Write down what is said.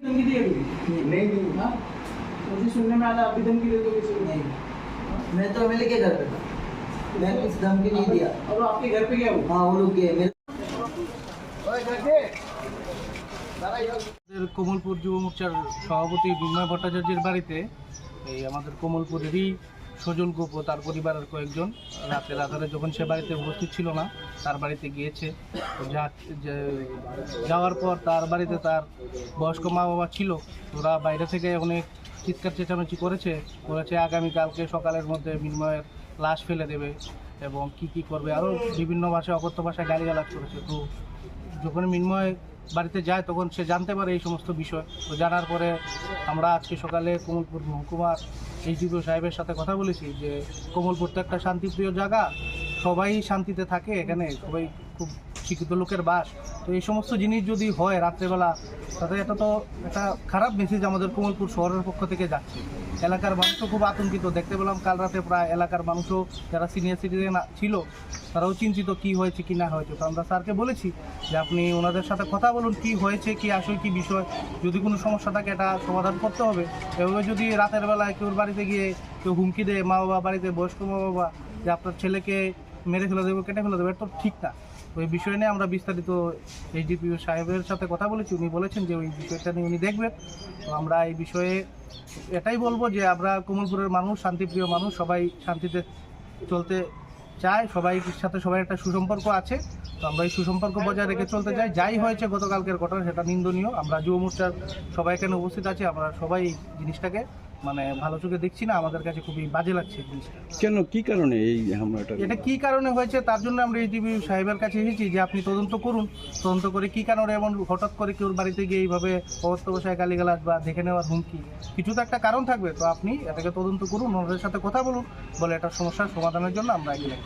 धमकी दी अभी नहीं दी हाँ मुझे सुनने में आया अभी धमकी दे दो किसी को नहीं मैं तो एमएलए के घर पे था मैं किस धमकी नहीं दिया और वो आपके घर पे गया वो हाँ वो लोग गए मेरे আমাদের কমলপুর যুব মোর্চার সভাপতি বিনয় ভট্টাচার্যের বাড়িতে এই আমাদের কমলপুরেরই সজল গোপ তার পরিবারের কয়েকজন রাতের আধারে যখন সে বাড়িতে উপস্থিত ছিল না, তার বাড়িতে গিয়েছে। যাওয়ার পর তার বাড়িতে তার বয়স্ক মা বাবা ছিল। ওরা বাইরে থেকে অনেক চিৎকার চেঁচামেচি করেছে। বলেছে, আগামীকালকে সকালের মধ্যে বিনিময়ের লাশ ফেলে দেবে এবং কি কি করবে। আরও বিভিন্ন ভাষায়, অকথ্য ভাষায় গালিগালাজ করেছে। তো যখন মিন্ময় বাড়িতে যায়, তখন সে জানতে পারে এই সমস্ত বিষয়। তো জানার পরে আমরা আজকে সকালে কমলপুর মহকুমার এইচডিপিও সাহেবের সাথে কথা বলেছি যে কমলপুর তো একটা শান্তিপ্রিয় জায়গা সবাই শান্তিতে থাকে, এখানে সবাই খুব শিক্ষিত লোকের বাস। তো এই সমস্ত জিনিস যদি হয় রাত্রেবেলা, তাতে এটা তো একটা খারাপ মেসেজ আমাদের কমলপুর শহরের পক্ষ থেকে যাচ্ছে। এলাকার মানুষও খুব আতঙ্কিত। দেখতে পেলাম কাল রাতে প্রায় এলাকার মানুষও, যারা সিনিয়র সিটিজেন ছিল, তারাও চিন্তিত কি হয়েছে কি না হয়েছে। তো আমরা স্যারকে বলেছি যে আপনি ওনাদের সাথে কথা বলুন, কি হয়েছে, কি আসলে, কি বিষয়। যদি কোনো সমস্যা থাকে এটা সমাধান করতে হবে। এভাবে যদি রাতের বেলায় কেউ বাড়িতে গিয়ে কেউ হুমকি দেয় মা বাবা বাড়িতে বয়স্ক মা বাবা যে আপনার ছেলেকে মেরে ফেলে দেবো কেটে ফেলে দেবো এটা তো ঠিক না। ওই বিষয় নিয়ে আমরা বিস্তারিত এইচডিপিও সাহেবের সাথে কথা বলেছি, উনি বলেছেন যে ওই বিষয়টা নিয়ে উনি দেখবেন। তো আমরা এই বিষয়ে এটাই বলব যে আমরা কমলপুরের মানুষ, শান্তিপ্রিয় মানুষ, সবাই শান্তিতে চলতে চায়, সবাই সাথে সবাই একটা সুসম্পর্ক আছে। তো আমরা এই সুসম্পর্ক বজায় রেখে চলতে চাই। যাই হয়েছে গতকালকের ঘটনা, সেটা নিন্দনীয়। আমরা যুব মোর্চার সবাই এখানে উপস্থিত আছি, আমরা সবাই জিনিসটাকে মানে ভালো চোখে দেখছি না আমাদের কাছে খুবই বাজে লাগছে জিনিসটা। কেন? কি কারণে এই হামলাটা এটা কি কারণে হয়েছে তার জন্য আমরা এইটিভি সাহেবের কাছে এসেছি যে আপনি তদন্ত করুন। তদন্ত করে কি কারণে এমন হঠাৎ করে কেউ বাড়িতে গিয়ে এইভাবে অবস্থা বসায় গালিগালাজ বা দেখে নেওয়ার হুমকি? কিছু তো একটা কারণ থাকবে। তো আপনি এটাকে তদন্ত করুন ওনাদের সাথে কথা বলুন বলে এটা সমস্যার সমাধানের জন্য আমরা এগিয়ে।